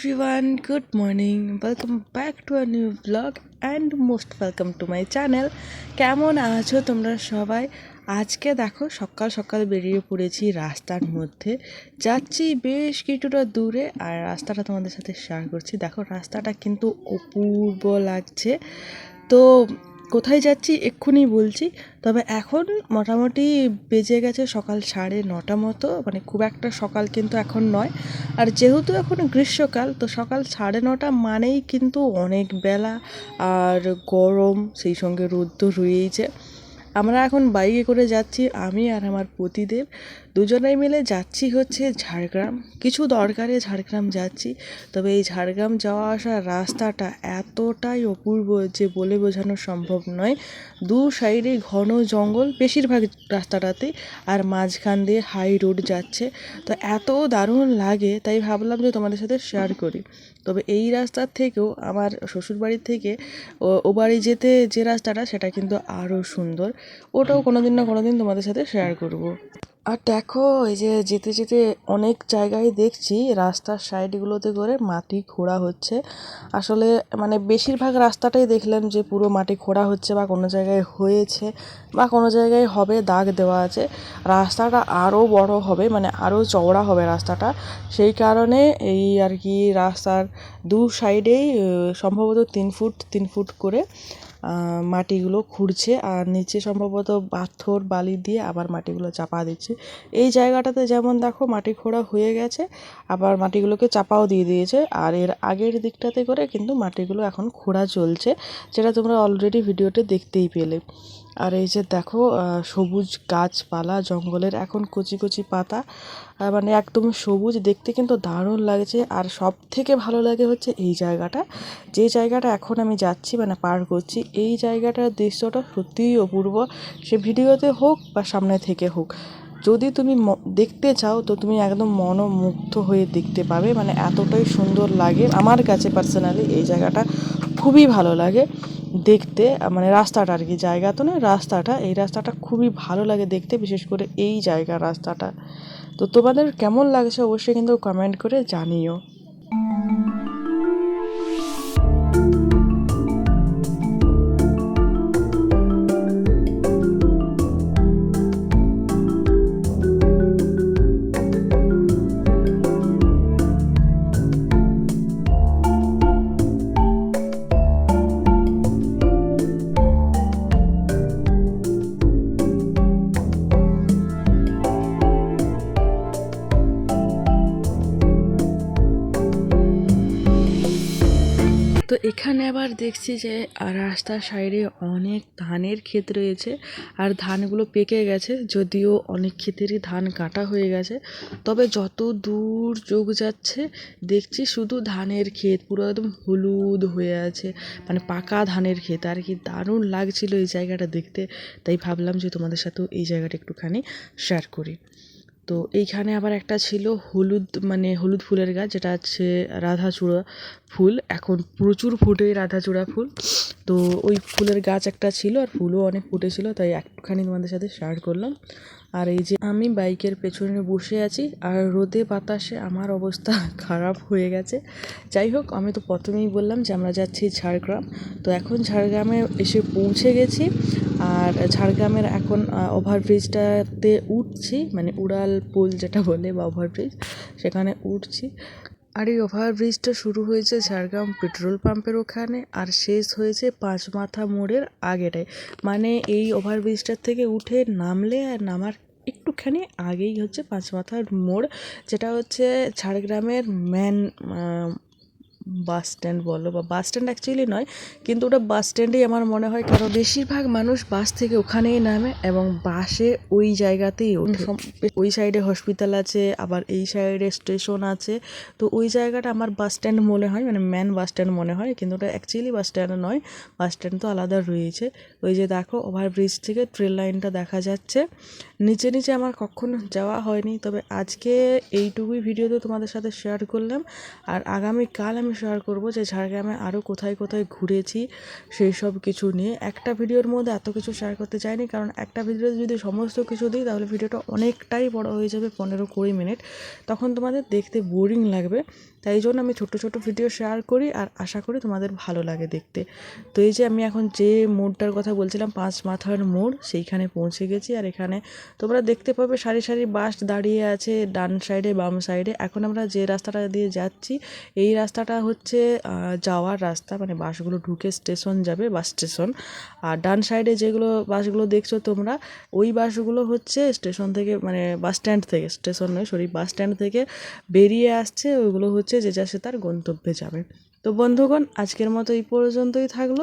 everyone, good morning. Welcome back to a new vlog and most welcome to my channel. কেমন আছো তোমরা সবাই আজকে দেখো সকাল সকাল বেরিয়ে পড়েছি রাস্তার মধ্যে যাচ্ছি বেশ কিছুটা দূরে আর রাস্তাটা তোমাদের সাথে শেয়ার করছি দেখো রাস্তাটা কিন্তু অপূর্ব লাগছে তো কোথায় যাচ্ছি এক্ষুনি বলছি। তবে এখন মোটামুটি বেজে গেছে সকাল সাড়ে নটা মতো মানে খুব একটা সকাল কিন্তু এখন নয়। আর যেহেতু এখন গ্রীষ্মকাল, তো সকাল সাড়ে নটা মানেই কিন্তু অনেক বেলা আর গরম, সেই সঙ্গে রোদ তো রয়েইছে। আমরা এখন বাইকে করে যাচ্ছি, আমি আর আমার পতিদেব। দুজনেই মিলে যাচ্ছি হচ্ছে ঝাড়গ্রাম। কিছু দরকারে ঝাড়গ্রাম যাচ্ছি, তবে এই ঝাড়গ্রাম যাওয়া আসার রাস্তাটা এতটাই অপূর্ব যে বলে বোঝানো সম্ভব নয়। দু সাইডে ঘন জঙ্গল, বেশিরভাগ রাস্তাটাতে, আর মাঝখান দিয়ে হাই রোড যাচ্ছে। তো এত দারুণ লাগে, তাই ভাবলাম যে তোমাদের সাথে শেয়ার করি। তবে এই রাস্তার থেকেও আমার শ্বশুরবাড়ির থেকে ও ও বাড়ি যেতে যে রাস্তাটা, সেটা কিন্তু আরও সুন্দর। ওটাও কোনো দিন না কোনো দিন তোমাদের সাথে শেয়ার করব। আর দেখো, এই যে যেতে যেতে অনেক জায়গায় দেখছি রাস্তার সাইডগুলোতে করে মাটি খোঁড়া হচ্ছে। আসলে মানে বেশিরভাগ রাস্তাটাই দেখলাম যে পুরো মাটি খোঁড়া হচ্ছে বা কোনো জায়গায় হয়েছে বা কোনো জায়গায় হবে, দাগ দেওয়া আছে। রাস্তাটা আরও বড় হবে মানে আরও চওড়া হবে রাস্তাটা। সেই কারণে এই আর কি রাস্তার দু সাইডেই সম্ভবত তিন ফুট তিন ফুট করে মাটিগুলো খুঁড়ছে আর নিচে সম্ভবত পাথর, বালি দিয়ে আবার মাটিগুলো চাপা দিচ্ছে। এই জায়গাটাতে যেমন দেখো মাটি খোঁড়া হয়ে গেছে, আবার মাটিগুলোকে চাপাও দিয়ে দিয়েছে। আর এর আগের দিকটাতে করে কিন্তু মাটিগুলো এখন খোঁড়া চলছে, যেটা তোমরা অলরেডি ভিডিওতে দেখতেই পেলে। আর এই যে দেখো সবুজ গাছপালা, জঙ্গলের এখন কচি কচি পাতা মানে একদম সবুজ, দেখতে কিন্তু দারুণ লাগছে। আর সব থেকে ভালো লাগে হচ্ছে এই জায়গাটা। যে জায়গাটা এখন আমি যাচ্ছি মানে পার করছি, এই জায়গাটার দৃশ্যটা সত্যিই অপূর্ব। সে ভিডিওতে হোক বা সামনে থেকে হোক যদি তুমি দেখতে চাও, তো তুমি একদম মনোমুগ্ধ হয়ে দেখতে পাবে। মানে এতটাই সুন্দর লাগে। আমার কাছে পার্সোনালি এই জায়গাটা খুবই ভালো লাগে দেখতে। মানে রাস্তাটা আর কি, জায়গা তো না রাস্তাটা। এই রাস্তাটা খুবই ভালো লাগে দেখতে, বিশেষ করে এই জায়গা রাস্তাটা। তো তোমাদের কেমন লাগছে অবশ্যই কিন্তু কমেন্ট করে জানিও। এখানে আবার দেখছি যে রাস্তার সাইডে অনেক ধানের ক্ষেত রয়েছে আর ধানগুলো পেকে গেছে, যদিও অনেক ক্ষেতেরই ধান কাটা হয়ে গেছে। তবে যত দূর চোখ যাচ্ছে, দেখছি শুধু ধানের ক্ষেত, পুরো একদম হলুদ হয়ে আছে মানে পাকা ধানের ক্ষেত। আর কি দারুণ লাগছিল এই জায়গাটা দেখতে, তাই ভাবলাম যে তোমাদের সাথেও এই জায়গাটা একটুখানি শেয়ার করি। তো এইখানে আবার একটা ছিল হলুদ মানে হলুদ ফুলের গাছ, যেটা হচ্ছে রাধাচূড়া ফুল। এখন প্রচুর ফুটে রাধাচূড়া ফুল। তো ওই ফুলের গাছ একটা ছিল আর ফুলও অনেক ফুটেছিল, তাই একটুখানি তোমাদের সাথে শেয়ার করলাম। আর এই যে আমি বাইকের পেছনে বসে আছি, আর রোদে বাতাসে আমার অবস্থা খারাপ হয়ে গেছে। যাই হোক, আমি তো প্রথমেই বললাম যে আমরা যাচ্ছি ঝাড়গ্রাম। তো এখন ঝাড়গ্রামে এসে পৌঁছে গেছি। আর ঝাড়গ্রামের এখন ওভারব্রিজটাতে উঠছি মানে উড়াল পোল যেটা বলে বা ওভারব্রিজ, সেখানে উঠছি। আর এই ওভারব্রিজটা শুরু হয়েছে ঝাড়গ্রাম পেট্রোল পাম্পের ওখানে আর শেষ হয়েছে পাঁচ মাথা মোড়ের আগেটায়। মানে এই ওভারব্রিজটার থেকে উঠে নামলে আর নামার একটুখানি আগেই হচ্ছে পাঁচ মাথার মোড়, যেটা হচ্ছে ঝাড়গ্রামের মেন বাস স্ট্যান্ড বলো বা বাস স্ট্যান্ড অ্যাকচুয়ালি নয় কিন্তু ওটা বাস স্ট্যান্ডেই আমার মনে হয় কারণ বেশিরভাগ মানুষ বাস থেকে ওখানেই নামে এবং বাসে ওই জায়গাতেই ওঠে। ওই সাইডে হসপিটাল আছে আবার এই সাইডে স্টেশন আছে। তো ওই জায়গাটা আমার বাস স্ট্যান্ড মনে হয় মানে ম্যান বাস স্ট্যান্ড মনে হয় কিন্তু ওটা অ্যাকচুয়ালি বাস স্ট্যান্ড নয় বাস স্ট্যান্ড তো আলাদা রয়েছে। ওই যে দেখো ওভারব্রিজ থেকে ট্রেন লাইনটা দেখা যাচ্ছে। নিচে নিচে আমার কখনো যাওয়া হয়নি তবে আজকে এইটুকুই ভিডিওতে তোমাদের সাথে শেয়ার করলাম। আর আগামীকাল আমি শেয়ার করব যে ঝাড়গ্রামে আরও কোথায় কোথায় ঘুরেছি, সেই সব কিছু নিয়ে। একটা ভিডিওর মধ্যে এত কিছু শেয়ার করতে চাইনি, কারণ একটা ভিডিওতে যদি সমস্ত কিছু দিই, তাহলে ভিডিওটা অনেকটাই বড় হয়ে যাবে পনেরো কুড়ি মিনিট। তখন তোমাদের দেখতে বোরিং লাগবে, তাই জন্য আমি ছোট ছোট ভিডিও শেয়ার করি আর আশা করি তোমাদের ভালো লাগে দেখতে। তো এই যে আমি এখন যে মোড়টার কথা বলছিলাম, পাঁচ মাথার মোড়, সেইখানে পৌঁছে গেছি। আর এখানে তোমরা দেখতে পাবে সারি সারি বাস দাঁড়িয়ে আছে, ডান সাইডে বাম সাইডে এখন আমরা যে রাস্তাটা দিয়ে যাচ্ছি, এই রাস্তাটা হচ্ছে যাওয়ার রাস্তা মানে বাসগুলো ঢুকে স্টেশন যাবে, বাস স্টেশন। আর ডান সাইডে যেগুলো বাসগুলো দেখছ তোমরা, ওই বাসগুলো হচ্ছে স্টেশন থেকে মানে বাস স্ট্যান্ড থেকে, স্টেশন নয়, সরি, বাস স্ট্যান্ড থেকে বেরিয়ে আসছে, ওইগুলো হচ্ছে যে যা সে তার গন্তব্যে যাবে। তো বন্ধুগণ, আজকের মতো এই পর্যন্তই থাকল।